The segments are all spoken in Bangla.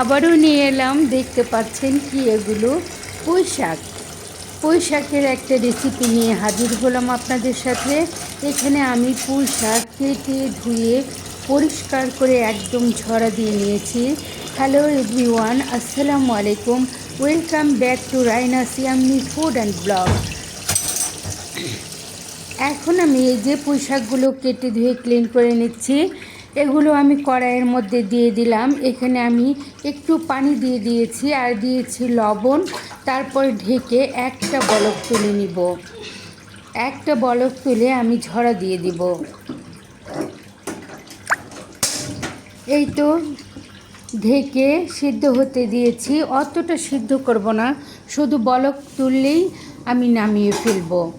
আবারও নিয়ে এলাম, দেখতে পাচ্ছেন কি এগুলো? পুঁই শাক পুঁই শাকের একটা রেসিপি নিয়ে হাজির হলাম আপনাদের সাথে। এখানে আমি পুঁই শাক কেটে ধুয়ে পরিষ্কার করে একদম ঝরা দিয়ে নিয়েছি। হ্যালো এভরিওয়ান আসসালামু আলাইকুম। Welcome back to Raina Siyamoni food and blog এখন আমি এই যে পুঁই শাকগুলো কেটে ধুয়ে ক্লিন করে নিচ্ছি। এগুলো আমি কড়াইয়ের মধ্যে দিয়ে দিলাম। এখানে আমি একটু পানি দিয়ে দিয়েছি আর দিয়েছি লবণ। তারপর ঢেকে একটা বলক তুলে নিব। একটা বলক তুলে আমি ঝরা দিয়ে দিব। এই তো ঢেকে সিদ্ধ হতে দিয়েছি। অতটা সিদ্ধ করব না, শুধু বলক তুললেই আমি নামিয়ে ফেলব।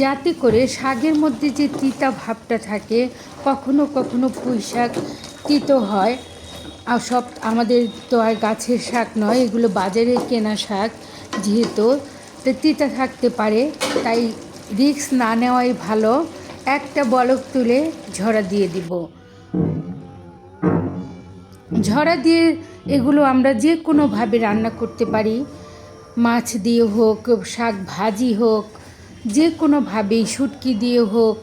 যাতে করে শাকের মধ্যে যে তিতা ভাবটা থাকে, কখনো কখনো পুঁই শাক তিতো হয়। আর সব আমাদের তো আর গাছের শাক নয়, এগুলো বাজারে কেনা শাক যেহেতু, তো তিতা থাকতে পারে, তাই রিস্ক না নেওয়াই ভালো। একটা বলক তুলে ঝরা দিয়ে দিব। ঝরা দিয়ে এগুলো আমরা যে কোনোভাবে রান্না করতে পারি। মাছ দিয়ে হোক, শাক ভাজি হোক যে কোনোভাবেই শুটকি দিয়ে হোক,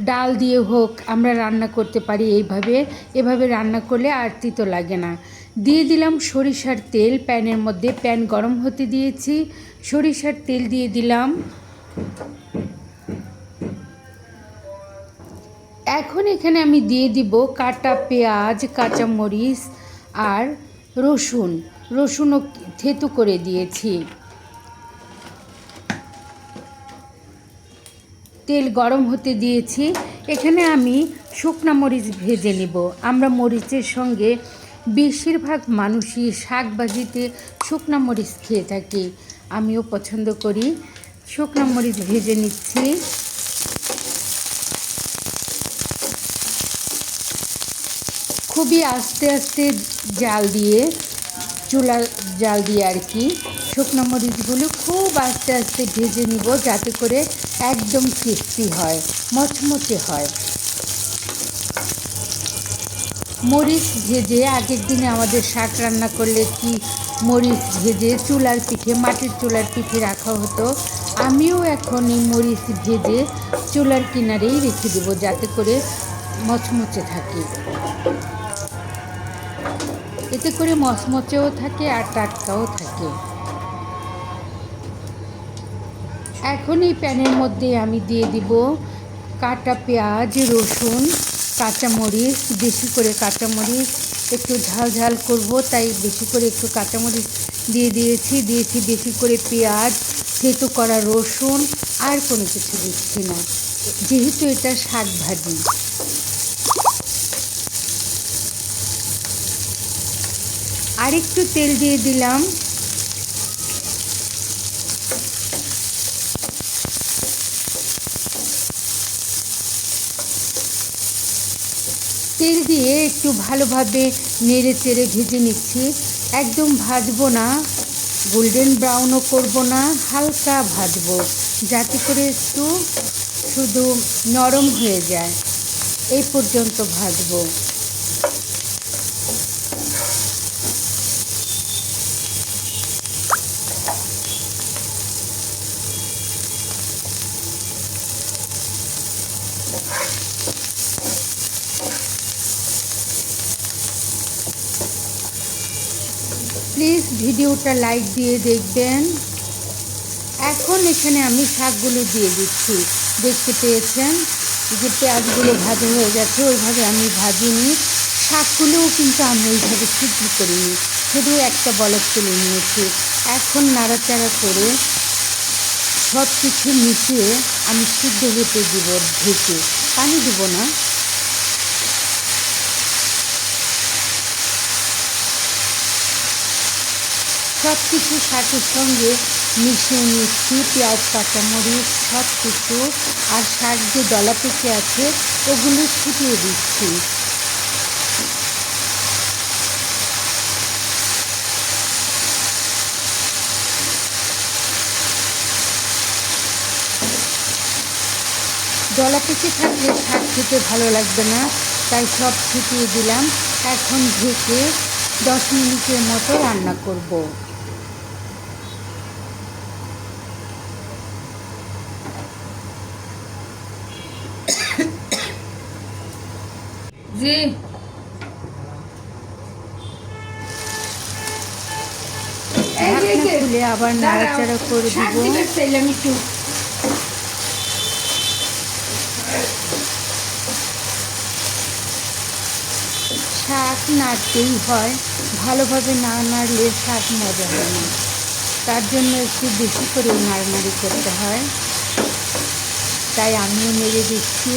ডাল দিয়ে হোক আমরা রান্না করতে পারি এইভাবে। এভাবে রান্না করলে আর তিতো লাগে না। দিয়ে দিলাম সরিষার তেল, প্যানের মধ্যে প্যান গরম হতে দিয়েছি। সরিষার তেল দিয়ে দিলাম। এখন এখানে আমি দিয়ে দিব কাটা পেঁয়াজ, কাঁচামরিচ আর রসুন। রসুনও থেতু করে দিয়েছি। তেল গরম হতে দিয়েছি। এখানে আমি শুকনা মরিচ ভেজে নেব। আমরা মরিচের সঙ্গে বেশিরভাগ মানুষই শাক ভাজিতে শুকনা মরিচ খেয়ে থাকি। আমিও পছন্দ করি। শুকনা মরিচ ভেজে নিচ্ছি। খুবই আস্তে আস্তে জাল দিয়ে চুলা জাল দিয়ে আর কি, শুকনো মরিচগুলো খুব আস্তে আস্তে ভেজে নিব যাতে করে একদম ক্রিস্পি হয়, মচমচে হয়। মরিচ ভেজে, আগের দিনে আমাদের শাক রান্না করলে কি মরিচ ভেজে চুলার পিঠে, মাটির চুলার পিঠে রাখা হতো, আমিও এখন এই মরিচ ভেজে চুলার কিনারেই রেখে দেবো যাতে করে মচমচে থাকে। এতে করে মচমচেও থাকে আর টাটকাও থাকে। এখন এই প্যানের মধ্যে আমি দিয়ে দিব কাটা পেঁয়াজ, রসুন, কাঁচামরিচ, বেশি করে কাঁচামরিচ। একটু ঝাল ঝাল করব, তাই বেশি করে একটু কাঁচামরিচ দিয়ে দিয়েছি। দিয়েছি বেশি করে পেঁয়াজ, থেতো করা রসুন, আর কোনো কিছু দিচ্ছি না। যেহেতু এটা শাক ভাজি। আরেকটু তেল দিয়ে দিলাম। তেল দিয়ে একটু ভালোভাবে নেড়ে চেড়ে ভেজে নিচ্ছি। একদম ভাজবো না গোল্ডেন ব্রাউনও করব না, হালকা ভাজবো, যাতে করে একটু শুধু নরম হয়ে যায়। এই পর্যন্ত ভাজবো। প্লিজ ভিডিওটা লাইক দিয়ে দেখবেন। এখন এখানে আমি শাকগুলো দিয়ে দিচ্ছি। দেখতে পেয়েছেন? যে পেঁয়াজগুলো ভাজা হয়ে গেছে, ওইভাবে আমি ভাজিনি। শাকগুলোও কিন্তু আমি ওইভাবে সিদ্ধ করিনি। শুধু একটা বলক তুলে নিয়েছি। এখন নাড়াচাড়া করে সব কিছু মিশিয়ে আমি সিদ্ধ হতে দিব ঢেকে। পানি দেবো না। সব কিছু শাকের সঙ্গে মিশিয়ে নিচ্ছি, পেঁয়াজ, কাঁচামরিচ সব কিছু আর শাক যে দলা পেকে আছে, ওগুলো ছিটিয়ে দিচ্ছি। দলা পেকে থাকলে শাক খেতে ভালো লাগবে না, তাই সব ছিটিয়ে দিলাম। এখন ঢেকে দশ মিনিটের মতো রান্না করব। জি। খুলে আবার নাড়াচাড়া করে শাক দিব। একটু। শাক নাড়তেই হয়। ভালোভাবে না নাড়লে শাক মজা হয় না। তার জন্য একটু বেশি করে নাড়ানাড়ি করতে হয়। তাই আমিও মেরে দিচ্ছি।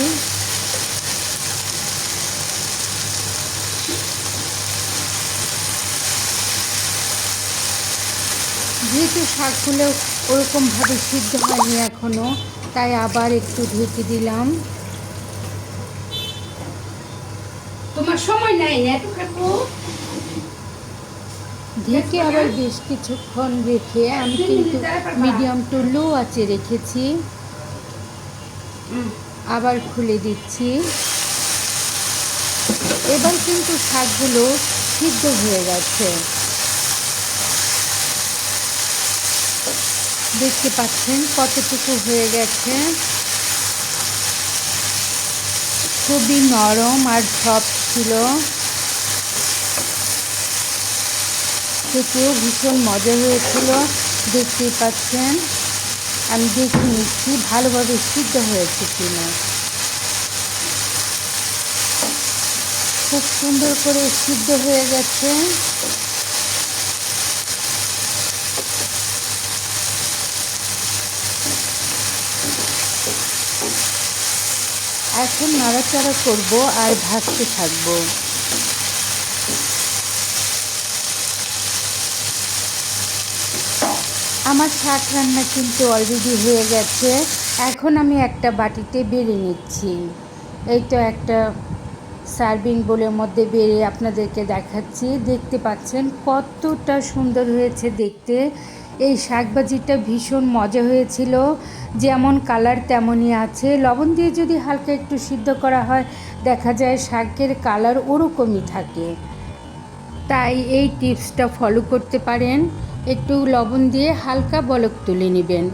যেহেতু শাকগুলো ওরকমভাবে সিদ্ধ হয়নি এখনও তাই আবার একটু ঢেকে দিলাম। তোমার সময় নাই ঢেকে আবার বেশ কিছুক্ষণ রেখে আমি কিন্তু মিডিয়াম টু লো আঁচে রেখেছি। আবার খুলে দিচ্ছি। এবার কিন্তু শাকগুলো সিদ্ধ হয়ে গেছে। দেখতে পাচ্ছেন কতটুকু হয়ে গেছে। খুবই নরম আর সফট ছিল। খেতেও ভীষণ মজা হয়েছিল, দেখতেই পাচ্ছেন। আমি দেখে নিচ্ছি ভালোভাবে সিদ্ধ হয়েছে কিনা। খুব সুন্দর করে সিদ্ধ হয়ে গেছে। এখন নাড়াচাড়া করব আর ভাজতে থাকব। আমার শাক রান্না কিন্তু অলরেডি হয়ে গেছে। এখন আমি একটা বাটিতে বেড়ে নিচ্ছি। এই তো একটা সার্ভিং বোলের মধ্যে বেড়ে আপনাদেরকে দেখাচ্ছি। দেখতে পাচ্ছেন কতটা সুন্দর হয়েছে দেখতে। এই শাকভাজিটা ভীষণ মজা হয়েছিল। যেমন কালার তেমনই আছে। লবণ দিয়ে যদি হালকা একটু সিদ্ধ করা হয়, দেখা যায় শাকের কালার ওরকমই থাকে। তাই এই টিপসটা ফলো করতে পারেন। একটু লবণ দিয়ে হালকা বলক তুলে নেবেন।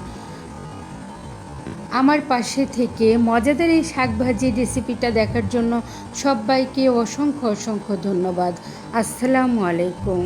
আমার পাশে থেকে মজাদার এই শাকভাজি রেসিপিটা দেখার জন্য সবাইকে অসংখ্য অসংখ্য ধন্যবাদ। আসসালামু আলাইকুম।